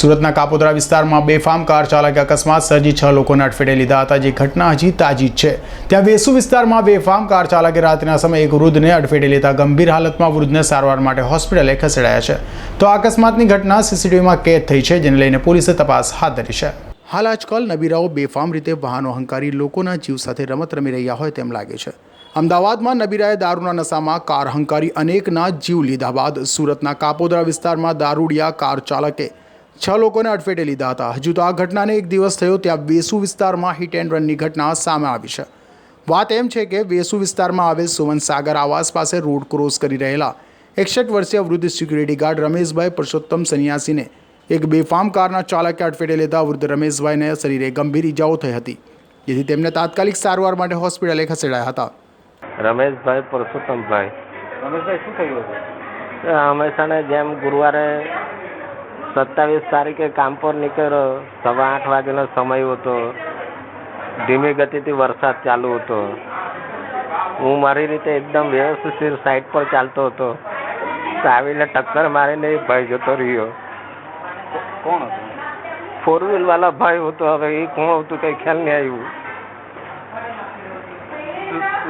સુરતના કાપોદરા વિસ્તારમાં બેફામ કાર ચાલકે અકસ્માત સર્જી છ લોકોને અડફેટે લીધા હતા, જે ઘટના હજી તાજી છે. ત્યાં વેસુ વિસ્તારમાં બેફામ કાર ચાલકે રાત્રિના સમયે એક વૃદ્ધને અડફેટે લેતા ગંભીર હાલતમાં વૃદ્ધને સારવાર માટે હોસ્પિટલે ખસેડાયા છે. તો આ અકસ્માતની ઘટના સીસીટીવીમાં કેદ થઈ છે, જેને લઈને પોલીસે તપાસ હાથ ધરી છે. હાલ આજકાલ નબીરાઓ બેફામ રીતે વાહનો હંકારી લોકોના જીવ સાથે રમત રમી રહ્યા હોય તેમ લાગે છે. અમદાવાદમાં નબીરાએ દારૂના નશામાં કાર હંકારી અનેકના જીવ લીધા બાદ સુરતના કાપોદરા વિસ્તારમાં દારૂડિયા કાર ચાલકે છ લોકોને અડફેટે લીધા હતા. હજુ તો આ ઘટનાને એક દિવસ થયો ત્યાં વેસુ વિસ્તારમાં હિટ એન્ડ રનની ઘટના સામે આવી છે. વાત એમ છે કે વેસુ વિસ્તારમાં આવેલ સુવન સાગર આવાસ પાસે રોડ ક્રોસ કરી રહેલા એકસઠ વર્ષીય વૃદ્ધ સિક્યુરિટી ગાર્ડ રમેશભાઈ પુરુષોત્તમ સન્યાસીને એક બેફામ કારના ચાલકે અડફેટે લેતા વૃદ્ધ રમેશભાઈને શરીરે ગંભીર ઈજાઓ થઈ હતી જેથી તેમને તાત્કાલિક સારવાર માટે હોસ્પિટલે ખસેડાયા હતા. રમેશભાઈ પરસોત્તમભાઈ. રમેશભાઈ શું થયું હતું? હંમેશાને જેમ ગુરુવારે સત્તાવીસ તારીખે કામ પર નીકળ્યો સવા આઠ વાગ્યાનો સમય હતો. ધીમી ગતિથી વરસાદ ચાલુ હતો. હું મારી રીતે એકદમ વ્યવસ્થિત સાઈડ પર ચાલતો હતો. આવીને ટક્કર મારીને એ ભાઈ જતો રહ્યો. કોણ હતું? ફોર વ્હીલવાળા ભાઈ હતો હવે એ કોણ હતું કંઈ ખ્યાલ નહીં આવ્યું.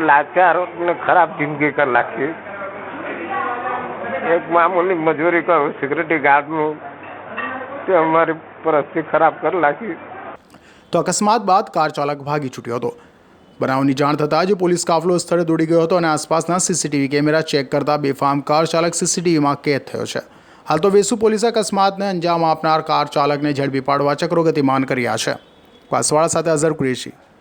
લાચારોને ખરાબ જિંદગી કરી નાખી. એક મામૂલી મજૂરી કરું સિક્યુરિટી ગાર્ડનું તે અમારી પરિસ્થિતિ ખરાબ કરી નાખી. તો અકસ્માત બાદ કાર ચાલક ભાગી છૂટ્યો હતો. બનાવની જાણ થતાં જ પોલીસ કાફલો સ્થળે દોડી ગયો હતો અને આસપાસના સીસીટીવી કેમેરા ચેક કરતા બેફામ કાર ચાલક સીસીટીવીમાં કેદ થયો છે. હાલ તો વેસુ પોલીસે અકસ્માતને અંજામ આપનાર કાર ચાલકને ઝડપી પાડવા ચક્રો ગતિમાન કર્યા છે. વાસવાડા સાથે અઝર કુરેશી.